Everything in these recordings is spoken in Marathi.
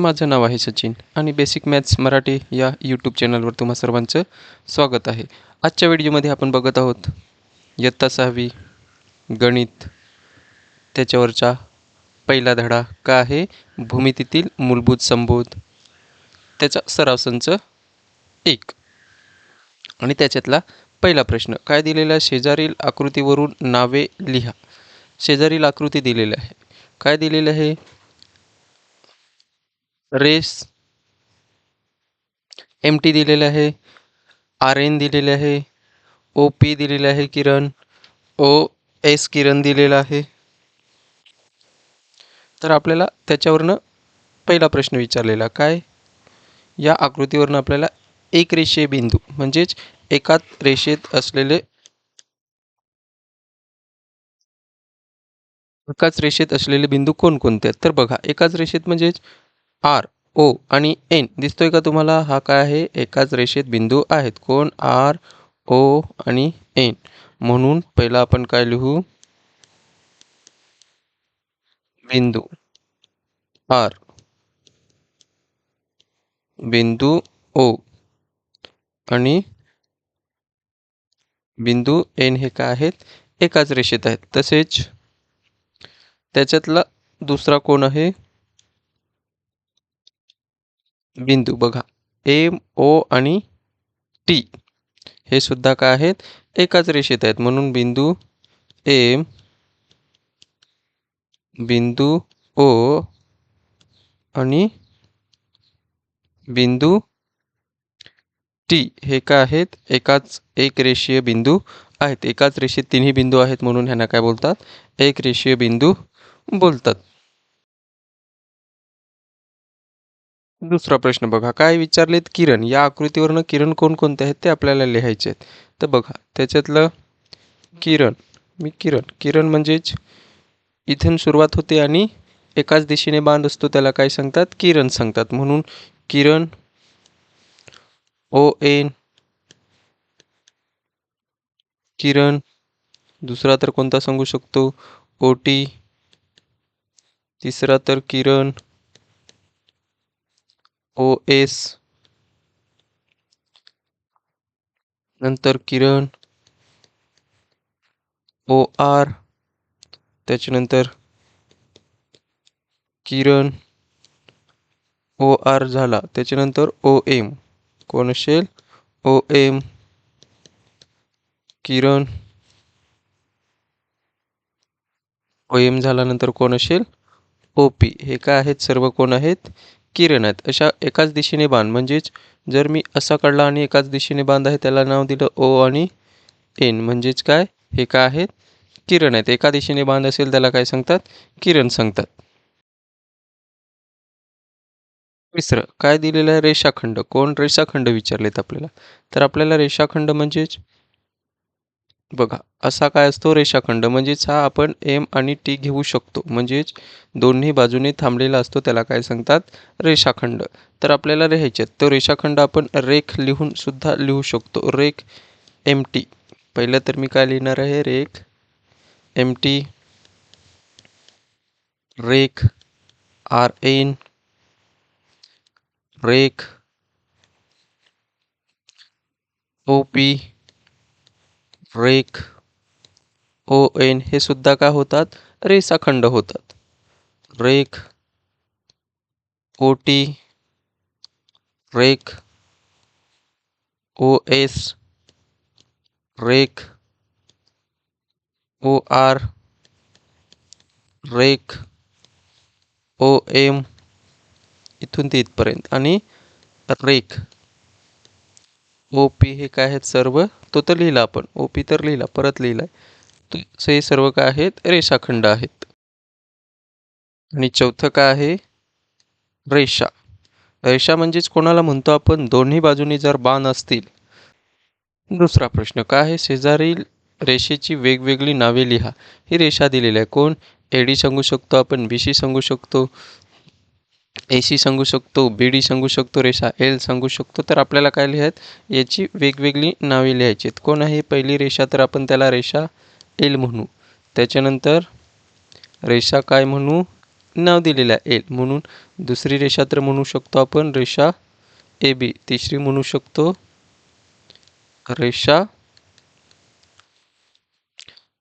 माझं नाव आहे सचिन आणि बेसिक मॅथ्स मराठी या यूट्यूब चॅनलवर तुम्हा सर्वांचं स्वागत आहे. आजच्या व्हिडिओमध्ये आपण बघत आहोत इयत्ता सहावी गणित. त्याच्यावरचा पहिला धडा का आहे? भूमितीतील मूलभूत संबोध. त्याचा सराव संच एक. आणि त्याच्यातला पहिला प्रश्न काय दिलेला आहे? शेजारील आकृतीवरून नावे लिहा. शेजारील आकृती दिलेली आहे. काय दिलेलं आहे? रेस. एम टी दिलेलं आहे. आर एन दिलेले आहे. ओ पी दिलेले आहे किरण. ओ एस किरण दिलेला आहे. तर आपल्याला त्याच्यावरनं पहिला प्रश्न विचारलेला काय? या आकृतीवरनं आपल्याला एक रेषीय बिंदू म्हणजेच एकाच रेषेत असलेले एकाच रेषेत असलेले बिंदू कोणकोणते आहेत? तर बघा एकाच रेषेत म्हणजेच आर ओ आणि एन. दिसतोय का तुम्हाला? हा काय आहे? एकाच रेषेत बिंदू आहेत. कोण? आर ओ आणि एन. म्हणून पहिला आपण काय लिहू? बिंदू. आर. बिंदू ओ आणि बिंदू एन हे काय आहेत? एकाच रेषेत आहेत. तसेच त्याच्यातला दुसरा कोण आहे? बिंदू बघा. एम ओ आणि टी हे सुद्धा काय आहेत? एकाच रेषेत आहेत. म्हणून बिंदू एम बिंदू ओ आणि बिंदू टी हे काय आहेत? एकाच एक रेषीय बिंदू आहेत. एकाच रेषेत तिन्ही बिंदू आहेत म्हणून ह्यांना काय बोलतात? एक रेषीय बिंदू बोलतात. दुसरा प्रश्न बघा. काय विचारलेत किरण? या आकृतीवरनं किरण कोणकोणते आहेत ते आपल्याला लिहायचे आहेत. तर बघा त्याच्यातलं किरण मी किरण. किरण म्हणजेच इथून सुरुवात होते आणि एकाच दिशेने बांध असतो त्याला काय सांगतात? किरण सांगतात. म्हणून किरण ओ एन किरण दुसरा तर कोणता सांगू शकतो? ओ टी तिसरा तर किरण ओ एस नंतर किरण ओ आर त्याच्यानंतर किरण ओ आर झाला. त्याच्यानंतर ओ एम कोण असेल? ओ एम किरण ओ एम झाल्यानंतर कोण असेल? ओ पी हे काय आहेत? सर्व कोण आहेत? किरण आहेत अशा एकाच दिशेने बाण. म्हणजेच जर मी असा काढला आणि एकाच दिशेने बांध आहे त्याला नाव दिलं ओ आणि एन. म्हणजेच काय? हे काय आहेत? किरण आहेत. एका दिशेने बांध असेल त्याला काय सांगतात? किरण सांगतात. तिसरं काय दिलेलं आहे रेषाखंड? कोण रेषाखंड विचारलेत आपल्याला? तर आपल्याला रेषाखंड म्हणजेच बघा असा काय असतो रेषाखंड. म्हणजेच हा आपण एम आणि टी घेऊ शकतो. म्हणजेच दोन्ही बाजूने थांबलेला असतो त्याला काय सांगतात? रेषाखंड. तर आपल्याला लिहायचे तो रेषाखंड आपण रेख लिहून सुद्धा लिहू शकतो. रेख एम टी पहिलं तर मी काय लिहिणार आहे? रेख एम टी रेख आर एन रेख ओ पी रेख ओ एन हे सुद्धा काय होतात? रेसाखंड होतात. रेख ओ टी रेख ओ एस रेख ओ आर रेख ओ एम इथून ते इथपर्यंत. आणि रेख ओ पी हे काय आहेत सर्व? तो तर लिहिला आपण. ओ पी तर लिहिला परत लिहिला आहे हे सर्व काय आहेत? रेषाखंड आहेत. आणि चौथं काय आहे? रेषा. रेषा म्हणजेच कोणाला म्हणतो आपण? दोन्ही बाजूनी जर बाण असतील. दुसरा प्रश्न काय आहे? शेजारील रेषेची वेगवेगळी नावे लिहा. ही रेषा दिलेली आहे. कोण? एडी सांगू शकतो आपण बी सी सांगू शकतो. ए सी सांगू शकतो बी डी सांगू शकतो रेषा एल सांगू शकतो तर आपल्याला काय लिहायत याची वेगवेगळी नावे लिहायची आहेत. कोण आहे पहिली रेषा? तर आपण त्याला रेषा एल म्हणू. त्याच्यानंतर रेषा काय म्हणू? नाव दिलेलं आहे एल म्हणून. दुसरी रेषा तर म्हणू शकतो आपण रेषा ए बी तिसरी म्हणू शकतो रेषा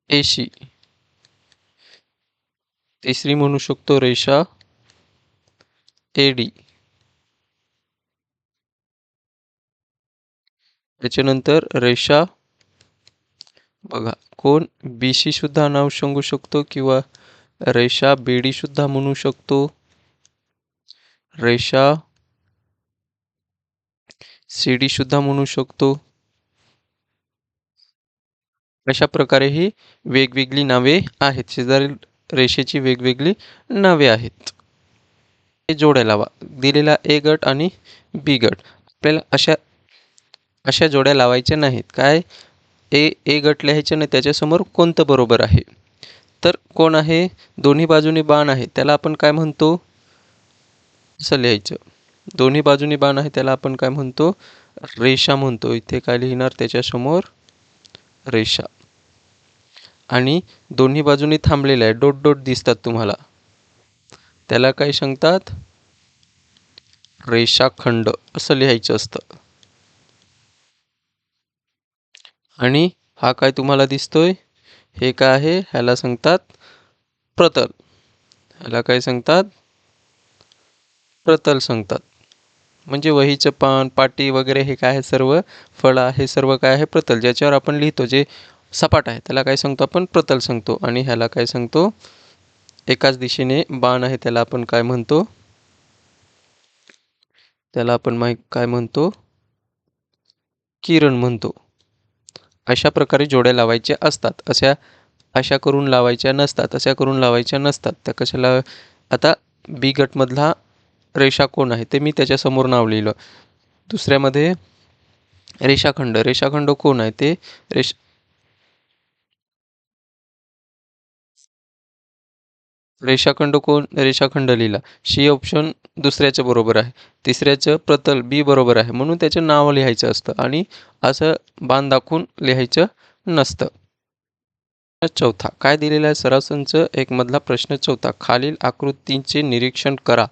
एशी तिसरी म्हणू शकतो रेषा ए डी त्याच्यानंतर रेषा. बघा कोण बी सी सुद्धा नाव सांगू शकतो किंवा रेषा बेडी सुद्धा म्हणू शकतो. रेषा. सी डी सुद्धा म्हणू शकतो. अशा प्रकारे ही वेगवेगळी नावे आहेत. शेजारील रेषेची वेगवेगळी नावे आहेत. हे जोड्या लावा. दिलेला ए गट आणि बी गट. आपल्याला अशा अशा जोड्या लावायच्या नाहीत. काय? ए ए गट लिहायचे नाही. त्याच्यासमोर कोणतं बरोबर आहे? तर कोण आहे? दोन्ही बाजूनी बाण आहे. त्याला आपण काय म्हणतो? असं लिहायचं. दोन्ही बाजूनी बाण आहे. त्याला आपण काय म्हणतो? रेषा म्हणतो. इथे काय लिहिणार? त्याच्यासमोर रेषा. आणि दोन्ही बाजूनी थांबलेलं आहे. डोट डोट दिसतात तुम्हाला. त्याला काय सांगतात? रेषाखंड असं लिहायचं असतं. आणि हा काय तुम्हाला दिसतोय? हे काय आहे? ह्याला सांगतात प्रतल. ह्याला काय सांगतात? प्रतल सांगतात. म्हणजे वहीचं पान पाटी वगैरे हे काय आहे सर्व? फळा हे सर्व काय आहे? प्रतल. ज्याच्यावर आपण लिहितो जे सपाट आहे त्याला काय सांगतो आपण? प्रतल सांगतो. आणि ह्याला काय सांगतो? एकाच दिशेने बाण आहे त्याला आपण काय म्हणतो? त्याला आपण माहीत काय म्हणतो? किरण म्हणतो. अशा प्रकारे जोड्या लावायच्या असतात. अशा अशा करून लावायच्या नसतात. अशा करून लावायच्या नसतात. त्या कशाला आता बी गटमधला रेषा कोण आहे? ते मी त्याच्यासमोर नाव लिहिलं दुसऱ्यामध्ये रेषाखंड. रेषाखंड कोण आहे? ते रेष रेषाखंड कोण रेषाखंड लिहिला शी ऑप्शन दुसऱ्याच्या बरोबर आहे. तिसऱ्याचं प्रतल बी बरोबर आहे. म्हणून त्याचं नाव लिहायचं असतं आणि असं बाण दाखवून लिहायचं नसतं. चौथा. काय दिलेला आहे? सरासनचं एक मधला प्रश्न चौथा. खालील आकृतींचे निरीक्षण करा.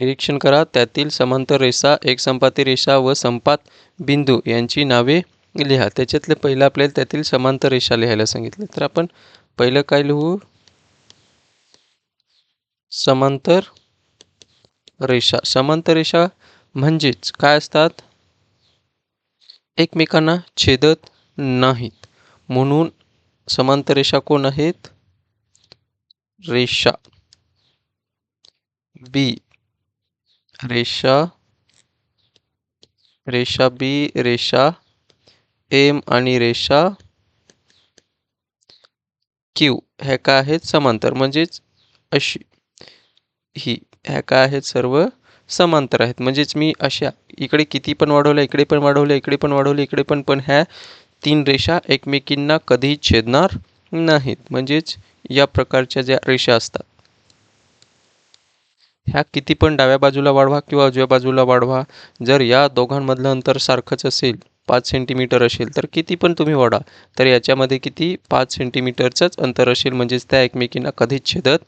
निरीक्षण करा. त्यातील समांतर रेषा एक संपाती रेषा व संपात बिंदू यांची नावे लिहा. त्याच्यातले पहिलं आपल्याला त्यातील समांतर रेषा लिहायला सांगितले. तर आपण पहिलं काय लिहू? समांतर रेषा. समांतर रेषा म्हणजेच काय असतात? एकमेकांना छेदत नाहीत. म्हणून समांतर रेषा कोण आहेत? रेषा. बी. रेषा. रेषा बी रेषा. एम आणि रेषा. क्यू ह्याका आहेत समांतर? म्हणजेच अशी ही ह्याका आहेत सर्व समांतर आहेत. म्हणजेच मी अशा इकडे किती पण वाढवलं इकडे पण वाढवलं इकडे पण वाढवलं इकडे पण पण ह्या तीन रेषा एकमेकींना कधीही छेदणार नाहीत. म्हणजेच या प्रकारच्या ज्या रेषा असतात ह्या किती पण डाव्या बाजूला वाढवा किंवा उजव्या बाजूला वाढवा जर या दोघांमधलं अंतर सारखंच असेल पाच सेंटीमीटर असेल तर किती पण तुम्ही वाढा. तर याच्यामध्ये किती? पाच सेंटीमीटरचंच अंतर असेल म्हणजेच त्या एकमेकींना कधीच छेदत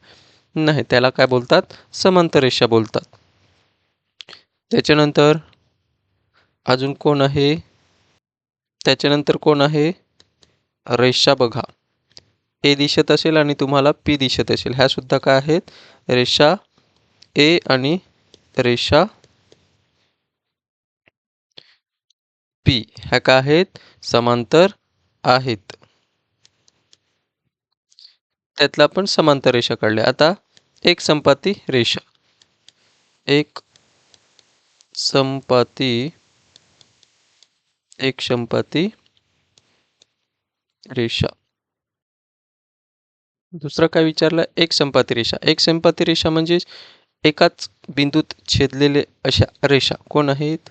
नाही. त्याला काय बोलतात? समांतर रेषा बोलतात. त्याच्यानंतर अजून कोण आहे? त्याच्यानंतर कोण आहे? रेषा बघा. ए दिसत असेल आणि तुम्हाला पी दिसत असेल. ह्यासुद्धा काय आहेत? रेषा ए आणि रेषा पी ह्या काय आहेत समांतर आहेत. त्यातला आपण समांतर रेषा काढल्या. आता एक संपाती रेषा. एक संपाती एक संपाती रेषा. दुसरं काय विचारलं? एक संपाती रेषा. एक संपाती रेषा म्हणजे एकाच बिंदूत छेदलेले अशा रेषा. कोण आहेत?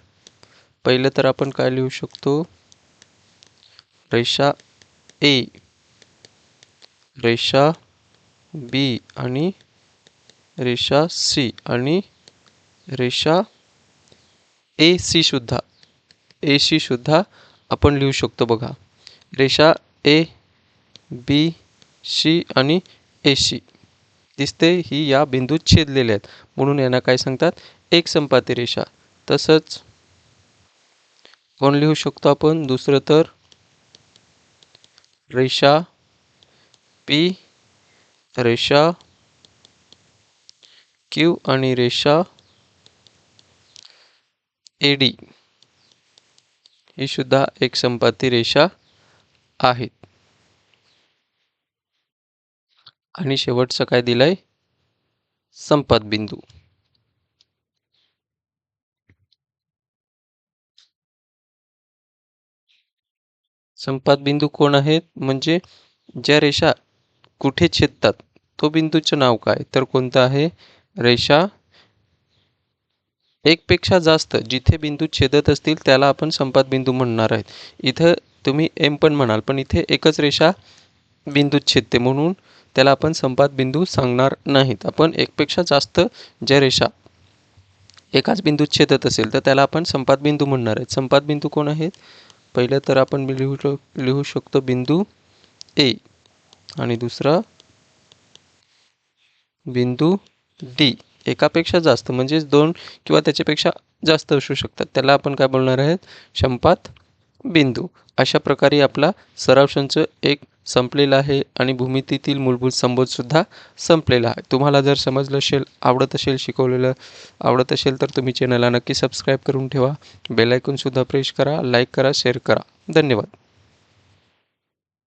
पहिलं तर आपण काय लिहू शकतो? रेषा ए. रेषा बी आणि रेषा सी आणि रेषा ए सी सुद्धा. ए सी सुद्धा आपण लिहू शकतो बघा. रेषा ए बी सी आणि एशी दिसते ही या बिंदूत छेदलेल्या आहेत. म्हणून यांना काय सांगतात? एक संपाती रेषा. तसंच कोण लिहू शकतो आपण? दुसरं तर रेषा पी रेषा क्यू आणि रेषा ए डी ही सुद्धा एक संपाती रेषा आहेत. आणि शेवटचं काय दिलंय? संपात बिंदू संपात बिंदू कोण आहेत? म्हणजे ज्या रेषा कुठे छेदतात तो बिंदूचं नाव काय? तर कोणतं आहे? रेषा एकपेक्षा जास्त जिथे बिंदू छेदत असतील त्याला आपण संपात बिंदू म्हणणार आहेत. इथं तुम्ही एम पण म्हणाल पण इथे एकच रेषा बिंदूत छेदते म्हणून त्याला आपण संपात बिंदू सांगणार नाहीत. आपण एकपेक्षा जास्त ज्या रेषा एकाच बिंदूत छेदत असेल तर त्याला आपण संपात बिंदू म्हणणार आहेत. संपात बिंदू कोण आहेत? पहिलं तर आपण लिहू शक लिहू शकतो बिंदू ए आणि दुसरा बिंदू डी एकापेक्षा जास्त म्हणजेच दोन किंवा त्याच्यापेक्षा जास्त असू शकतात. त्याला आपण काय बोलणार आहेत? संपात बिंदू. अशा प्रकारे आपला सराव संच एक संपलेला आहे आणि भूमितीतील मूलभूत संबोधसुद्धा संपलेला आहे. तुम्हाला जर समजलं असेल आवडत असेल शिकवलेलं आवडत असेल तर तुम्ही चॅनलला नक्की सबस्क्राईब करून ठेवा. बेलायकूनसुद्धा प्रेस करा लाईक करा शेअर करा. धन्यवाद.